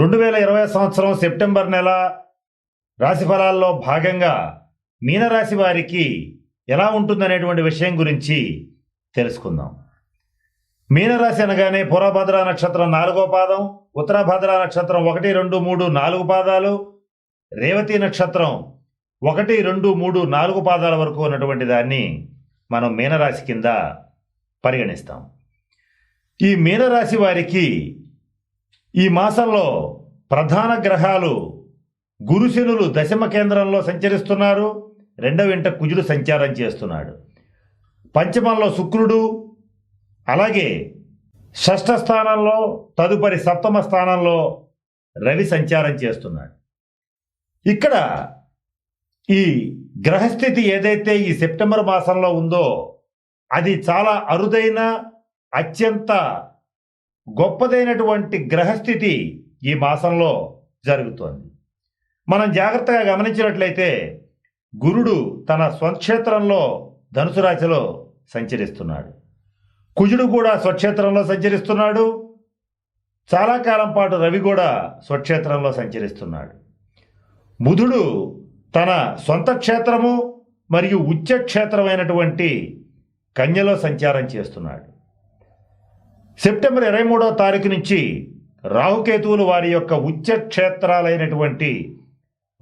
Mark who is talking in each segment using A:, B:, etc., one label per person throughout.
A: రెండు వేల ఇరవై సంవత్సరం సెప్టెంబర్ నెల రాశి ఫలాల్లో భాగంగా మీనరాశి వారికి ఎలా ఉంటుందనేటువంటి విషయం గురించి తెలుసుకుందాం. మీనరాశి అనగానే పురభద్ర నక్షత్రం నాలుగో పాదం ఉత్తరభద్ర నక్షత్రం ఒకటి రెండు మూడు నాలుగు పాదాలు రేవతి నక్షత్రం ఒకటి రెండు మూడు నాలుగు పాదాల వరకు ఉన్నటువంటి దాన్ని మనం మీనరాశి కింద పరిగణిస్తాం. ఈ మీనరాశి వారికి ఈ మాసంలో ప్రధాన గ్రహాలు గురుశనులు దశమ కేంద్రంలో సంచరిస్తున్నారు. రెండవ వెంట కుజుడు సంచారం చేస్తున్నాడు. పంచమంలో శుక్రుడు అలాగే షష్ఠ స్థానంలో తదుపరి సప్తమ స్థానంలో రవి సంచారం చేస్తున్నాడు. ఇక్కడ ఈ గ్రహస్థితి ఏదైతే ఈ సెప్టెంబర్ మాసంలో ఉందో అది చాలా అరుదైన అత్యంత గొప్పదైనటువంటి గ్రహస్థితి ఈ మాసంలో జరుగుతోంది. మనం జాగ్రత్తగా గమనించినట్లయితే గురుడు తన స్వక్షేత్రంలో ధనుసు రాశిలో సంచరిస్తున్నాడు. కుజుడు కూడా స్వక్షేత్రంలో సంచరిస్తున్నాడు. చాలా కాలం పాటు రవి కూడా స్వక్షేత్రంలో సంచరిస్తున్నాడు. బుధుడు తన సొంత క్షేత్రము మరియు ఉచ్చ క్షేత్రమైనటువంటి కన్యలో సంచారం చేస్తున్నాడు. సెప్టెంబర్ ఇరవై మూడో తారీఖు నుంచి రాహుకేతువులు వారి యొక్క ఉచ్చ క్షేత్రాలైనటువంటి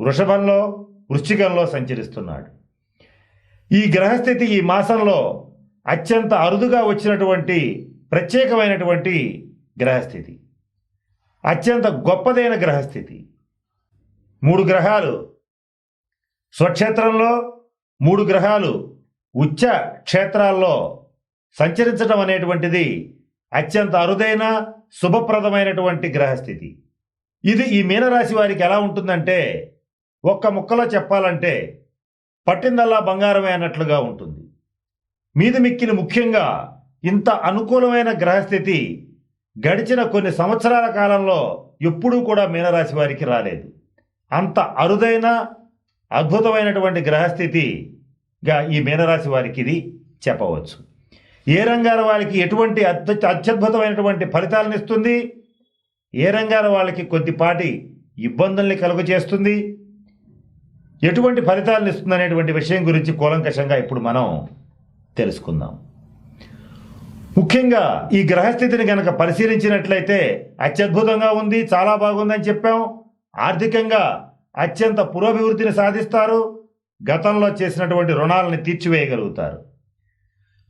A: వృషభంలో వృశ్చికంలో సంచరిస్తున్నాడు. ఈ గ్రహస్థితి ఈ మాసంలో అత్యంత అరుదుగా వచ్చినటువంటి ప్రత్యేకమైనటువంటి గ్రహస్థితి. అత్యంత గొప్పదైన గ్రహస్థితి. మూడు గ్రహాలు స్వక్షేత్రంలో మూడు గ్రహాలు ఉచ్చ క్షేత్రాల్లో సంచరించడం అనేటువంటిది అత్యంత అరుదైన శుభప్రదమైనటువంటి గ్రహస్థితి. ఇది ఈ మీనరాశి వారికి ఎలా ఉంటుందంటే ఒక్క ముక్కలో చెప్పాలంటే పట్టిందల్లా బంగారమే అన్నట్లుగా ఉంటుంది. మీది మిక్కిలి ముఖ్యంగా ఇంత అనుకూలమైన గ్రహస్థితి గడిచిన కొన్ని సంవత్సరాల కాలంలో ఎప్పుడూ కూడా మీనరాశి వారికి రాలేదు. అంత అరుదైన అద్భుతమైనటువంటి గ్రహస్థితిగా ఈ మీనరాశి వారికి ఇది చెప్పవచ్చు. ఏ రంగాల వాళ్ళకి ఎటువంటి అత్యద్భుతమైనటువంటి ఫలితాలను ఇస్తుంది? ఏ రంగాల వాళ్ళకి కొద్దిపాటి ఇబ్బందుల్ని కలుగ చేస్తుంది ఎటువంటి ఫలితాలను ఇస్తుంది అనేటువంటి విషయం గురించి కూలంకషంగా ఇప్పుడు మనం తెలుసుకుందాం. ముఖ్యంగా ఈ గ్రహస్థితిని గనక పరిశీలించినట్లయితే అత్యద్భుతంగా ఉంది చాలా బాగుందని చెప్పాం. ఆర్థికంగా అత్యంత పురోభివృద్ధిని సాధిస్తారు. గతంలో చేసినటువంటి రుణాలని తీర్చివేయగలుగుతారు.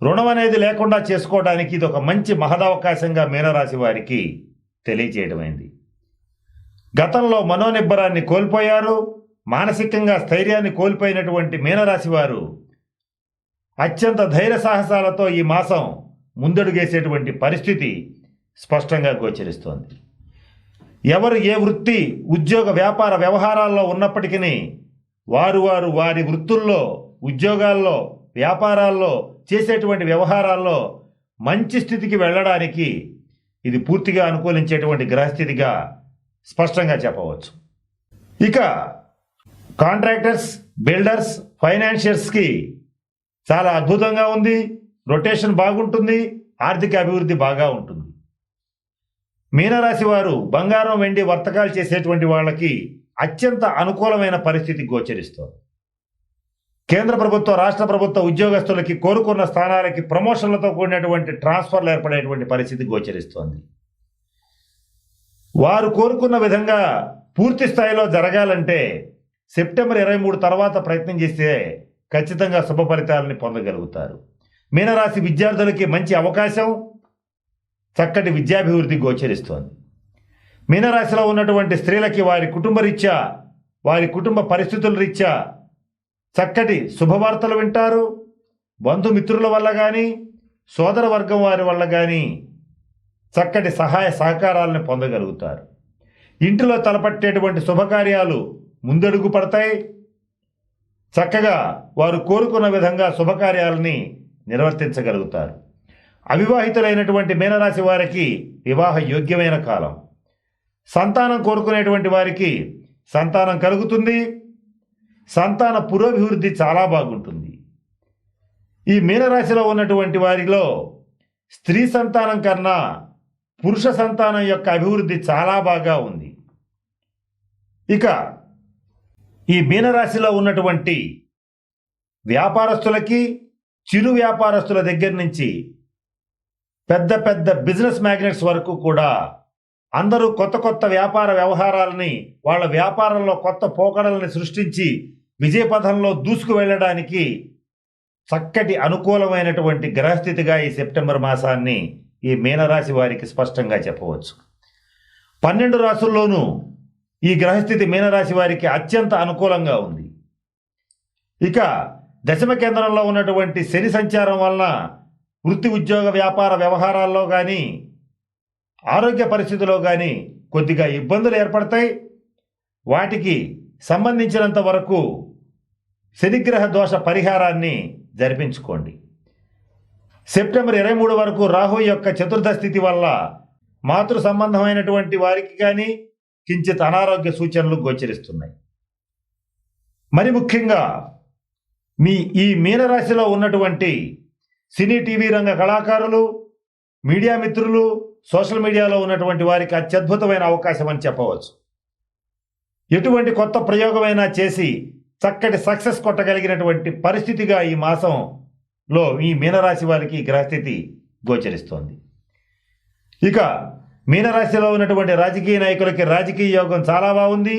A: రుణం అనేది లేకుండా చేసుకోవడానికి ఇది ఒక మంచి మహదవకాశంగా మీనరాశి వారికి తెలియజేయడమైంది గతంలో మనోనిబ్బరాన్ని కోల్పోయారు మానసికంగా స్థైర్యాన్ని కోల్పోయినటువంటి మీనరాశి వారు అత్యంత ధైర్య సాహసాలతో ఈ మాసం ముందడుగేసేటువంటి పరిస్థితి స్పష్టంగా గోచరిస్తోంది. ఎవరు ఏ వృత్తి ఉద్యోగ వ్యాపార వ్యవహారాల్లో ఉన్నప్పటికీ వారు వారు వారి వృత్తుల్లో ఉద్యోగాల్లో వ్యాపారాల్లో చేసేటువంటి వ్యవహారాల్లో మంచి స్థితికి వెళ్ళడానికి ఇది పూర్తిగా అనుకూలించేటువంటి గ్రహస్థితిగా స్పష్టంగా చెప్పవచ్చు. ఇక కాంట్రాక్టర్స్ బిల్డర్స్ ఫైనాన్షియర్స్కి చాలా అద్భుతంగా ఉంది. రొటేషన్ బాగుంటుంది. ఆర్థిక అభివృద్ధి బాగా ఉంటుంది. మీనరాశి వారు బంగారం వెండి వర్తకాలు చేసేటువంటి వాళ్ళకి అత్యంత అనుకూలమైన పరిస్థితి గోచరిస్తోంది. కేంద్ర ప్రభుత్వ రాష్ట్ర ప్రభుత్వ ఉద్యోగస్తులకి కోరుకున్న స్థానాలకి ప్రమోషన్లతో కూడినటువంటి ట్రాన్స్ఫర్లు ఏర్పడేటువంటి పరిస్థితి గోచరిస్తోంది. వారు కోరుకున్న విధంగా పూర్తి స్థాయిలో జరగాలంటే సెప్టెంబర్ ఇరవై మూడు తర్వాత ప్రయత్నం చేస్తే ఖచ్చితంగా శుభ ఫలితాలని పొందగలుగుతారు. మీనరాశి విద్యార్థులకి మంచి అవకాశం చక్కటి విద్యాభివృద్ధి గోచరిస్తోంది. మీనరాశిలో ఉన్నటువంటి స్త్రీలకి వారి కుటుంబ రీత్యా వారి కుటుంబ పరిస్థితుల రీత్యా చక్కటి శుభవార్తలు వింటారు. బంధుమిత్రుల వల్ల కానీ సోదర వర్గం వారి వల్ల కానీ చక్కటి సహాయ సహకారాలను పొందగలుగుతారు. ఇంటిలో తలపట్టేటువంటి శుభకార్యాలు ముందడుగు పడతాయి. చక్కగా వారు కోరుకున్న విధంగా శుభకార్యాలని నిర్వర్తించగలుగుతారు. అవివాహితులైనటువంటి మీనరాశి వారికి వివాహ యోగ్యమైన కాలం. సంతానం కోరుకునేటువంటి వారికి సంతానం కలుగుతుంది. సంతాన పురోభివృద్ధి చాలా బాగుంటుంది. ఈ మీనరాశిలో ఉన్నటువంటి వారిలో స్త్రీ సంతానం కన్నా పురుష సంతానం యొక్క అభివృద్ధి చాలా బాగా ఉంది. ఇక ఈ మీనరాశిలో ఉన్నటువంటి వ్యాపారస్తులకి చిరు వ్యాపారస్తుల దగ్గర నుంచి పెద్ద పెద్ద బిజినెస్ మ్యాగ్నెట్స్ వరకు కూడా అందరూ కొత్త కొత్త వ్యాపార వ్యవహారాలని వాళ్ళ వ్యాపారంలో కొత్త పోకడల్ని సృష్టించి విజయపథంలో దూసుకు వెళ్ళడానికి చక్కటి అనుకూలమైనటువంటి గ్రహస్థితిగా ఈ సెప్టెంబర్ మాసాన్ని ఈ మీనరాశి వారికి స్పష్టంగా చెప్పవచ్చు. పన్నెండు రాసుల్లోనూ ఈ గ్రహస్థితి మీనరాశి వారికి అత్యంత అనుకూలంగా ఉంది. ఇక దశమ కేంద్రంలో ఉన్నటువంటి శని సంచారం వలన వృత్తి ఉద్యోగ వ్యాపార వ్యవహారాల్లో కానీ ఆరోగ్య పరిస్థితిలో కానీ కొద్దిగా ఇబ్బందులు ఏర్పడతాయి. వాటికి సంబంధించినంత వరకు శనిగ్రహ దోష పరిహారాన్ని జరిపించుకోండి. సెప్టెంబర్ ఇరవై మూడు వరకు రాహు యొక్క చతుర్థ స్థితి వల్ల మాతృ సంబంధమైనటువంటి వారికి కానీ కించిత్ అనారోగ్య సూచనలు గోచరిస్తున్నాయి. మరి ముఖ్యంగా మీ ఈ మీనరాశిలో ఉన్నటువంటి సినీ టీవీ రంగ కళాకారులు మీడియా మిత్రులు సోషల్ మీడియాలో ఉన్నటువంటి వారికి అత్యద్భుతమైన అవకాశం అని చెప్పవచ్చు. ఎటువంటి కొత్త ప్రయోగమైనా చేసి చక్కటి సక్సెస్ కొట్టగలిగినటువంటి పరిస్థితిగా ఈ మాసంలో ఈ మీనరాశి వారికి గ్రహస్థితి గోచరిస్తోంది. ఇక మీనరాశిలో ఉన్నటువంటి రాజకీయ నాయకులకి రాజకీయ యోగం చాలా బాగుంది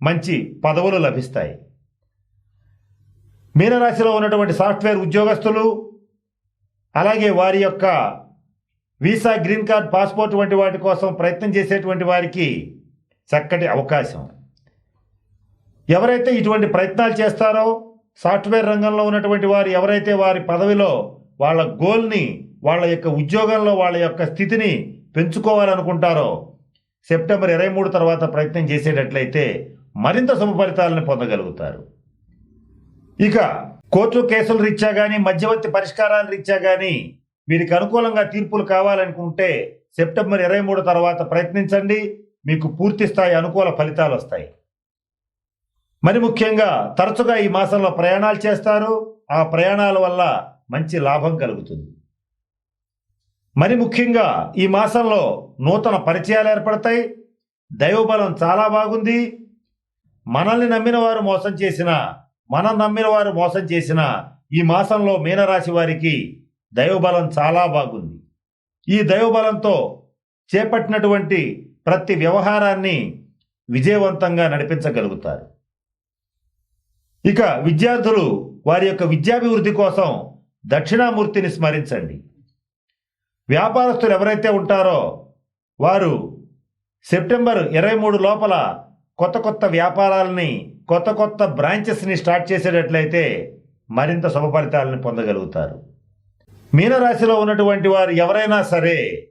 A: మంచి పదవులు లభిస్తాయి. మీనరాశిలో ఉన్నటువంటి సాఫ్ట్వేర్ ఉద్యోగస్తులు అలాగే వారి యొక్క వీసా గ్రీన్ కార్డ్ పాస్పోర్ట్ వంటి వాటి కోసం ప్రయత్నం చేసేటువంటి వారికి చక్కటి అవకాశం. ఎవరైతే ఇటువంటి ప్రయత్నాలు చేస్తారో సాఫ్ట్వేర్ రంగంలో ఉన్నటువంటి వారు ఎవరైతే వారి పదవిలో వాళ్ళ గోల్ని వాళ్ళ యొక్క ఉద్యోగంలో వాళ్ళ యొక్క స్థితిని పెంచుకోవాలనుకుంటారో సెప్టెంబర్ ఇరవై మూడు తర్వాత ప్రయత్నం చేసేటట్లయితే మరింత శుభ ఫలితాలను పొందగలుగుతారు. ఇక కోర్టు కేసుల రీత్యా కానీ మధ్యవర్తి పరిష్కారాల రీత్యా కానీ వీరికి అనుకూలంగా తీర్పులు కావాలనుకుంటే సెప్టెంబర్ ఇరవై మూడు తర్వాత ప్రయత్నించండి. మీకు పూర్తి స్థాయి అనుకూల ఫలితాలు వస్తాయి. మరి ముఖ్యంగా తరచుగా ఈ మాసంలో ప్రయాణాలు చేస్తారు. ఆ ప్రయాణాల వల్ల మంచి లాభం కలుగుతుంది. మరి ముఖ్యంగా ఈ మాసంలో నూతన పరిచయాలు ఏర్పడతాయి. దైవబలం చాలా బాగుంది. మనల్ని నమ్మిన వారు మోసం చేసిన మనం నమ్మిన వారు మోసం చేసిన ఈ మాసంలో మీనరాశి వారికి దైవబలం చాలా బాగుంది. ఈ దైవబలంతో చేపట్టినటువంటి ప్రతి వ్యవహారాన్ని విజయవంతంగా నడిపించగలుగుతారు. ఇక విద్యార్థులు వారి యొక్క విద్యాభివృద్ధి కోసం దక్షిణామూర్తిని స్మరించండి. వ్యాపారస్తులు ఎవరైతే ఉంటారో వారు సెప్టెంబర్ ఇరవై మూడు లోపల కొత్త కొత్త వ్యాపారాలని కొత్త కొత్త బ్రాంచెస్ని స్టార్ట్ చేసేటట్లయితే మరింత శుభ ఫలితాలను పొందగలుగుతారు. మీనరాశిలో ఉన్నటువంటి వారు ఎవరైనా సరే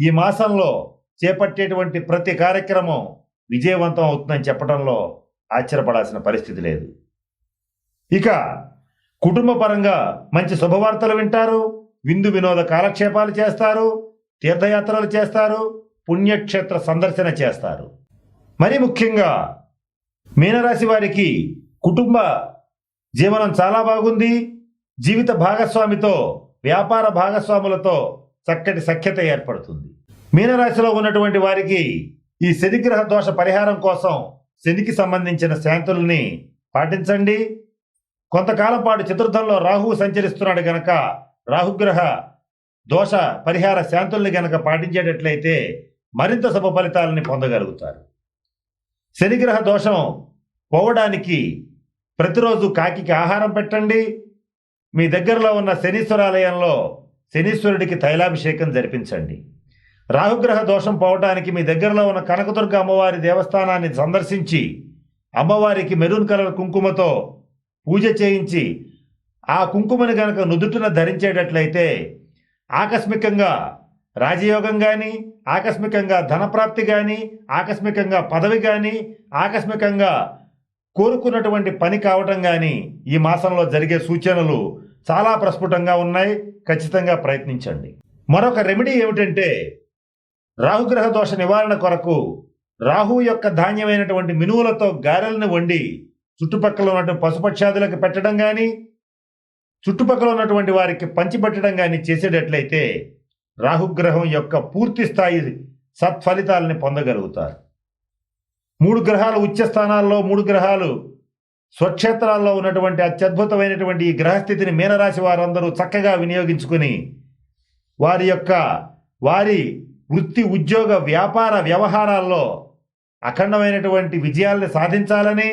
A: ఈ మాసంలో చేపట్టేటువంటి ప్రతి కార్యక్రమం విజయవంతం అవుతుందని చెప్పడంలో ఆశ్చర్యపడాల్సిన పరిస్థితి లేదు. ఇక కుటుంబ పరంగా మంచి శుభవార్తలు వింటారు విందు వినోద కాలక్షేపాలు చేస్తారు తీర్థయాత్రలు చేస్తారు పుణ్యక్షేత్ర సందర్శన చేస్తారు. మరి ముఖ్యంగా మీనరాశి వారికి కుటుంబ జీవనం చాలా బాగుంది. జీవిత భాగస్వామితో వ్యాపార భాగస్వాములతో చక్కటి సఖ్యత ఏర్పడుతుంది. మీనరాశిలో ఉన్నటువంటి వారికి ఈ శనిగ్రహ దోష పరిహారం కోసం శనికి సంబంధించిన శాంతుల్ని పాటించండి. కొంతకాలం పాటు చతుర్థంలో రాహువు సంచరిస్తున్నాడు గనక రాహుగ్రహ దోష పరిహార శాంతుల్ని గనక పాటించేటట్లయితే మరింత శుభ ఫలితాలని పొందగలుగుతారు. శనిగ్రహ దోషం పోవడానికి ప్రతిరోజు కాకికి ఆహారం పెట్టండి. మీ దగ్గరలో ఉన్న శనీశ్వరాలయంలో శనీశ్వరుడికి తైలాభిషేకం జరిపించండి. రాహుగ్రహ దోషం పోవటానికి మీ దగ్గరలో ఉన్న కనకదుర్గ అమ్మవారి దేవస్థానాన్ని సందర్శించి అమ్మవారికి మెరూన్ కలర్ కుంకుమతో పూజ చేయించి ఆ కుంకుమని గనక నుదుటిన ధరించేటట్లయితే ఆకస్మికంగా రాజయోగం కానీ ఆకస్మికంగా ధనప్రాప్తి కానీ ఆకస్మికంగా పదవి కానీ ఆకస్మికంగా కోరుకున్నటువంటి పని కావటం కానీ ఈ మాసంలో జరిగే సూచనలు చాలా ప్రస్ఫుటంగా ఉన్నాయి. ఖచ్చితంగా ప్రయత్నించండి. మరొక రెమెడీ ఏమిటంటే రాహుగ్రహ దోష నివారణ కొరకు రాహు యొక్క ధాన్యమైనటువంటి మినువులతో గారెలను వండి చుట్టుపక్కల ఉన్నటువంటి పశుపక్షాదులకు పెట్టడం కానీ చుట్టుపక్కల ఉన్నటువంటి వారికి పంచిపెట్టడం కానీ చేసేటట్లయితే రాహుగ్రహం యొక్క పూర్తి స్థాయి సత్ఫలితాలని పొందగలుగుతారు. మూడు గ్రహాలు ఉచ్చ స్థానాల్లో మూడు గ్రహాలు స్వక్షేత్రాల్లో ఉన్నటువంటి అత్యద్భుతమైనటువంటి ఈ గ్రహస్థితిని మీనరాశి వారందరూ చక్కగా వినియోగించుకుని వారి యొక్క వారి వృత్తి ఉద్యోగ వ్యాపార వ్యవహారాల్లో అఖండమైనటువంటి విజయాల్ని సాధించాలని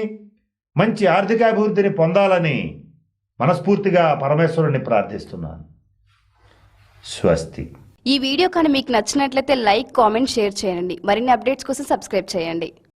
A: మంచి ఆర్థికాభివృద్ధిని పొందాలని మనస్ఫూర్తిగా పరమేశ్వరుని ప్రార్థిస్తున్నాను. స్వస్తి.
B: ఈ వీడియో కానీ మీకు నచ్చినట్లయితే లైక్ కామెంట్ షేర్ చేయండి. మరిన్ని అప్డేట్స్ కోసం సబ్స్క్రైబ్ చేయండి.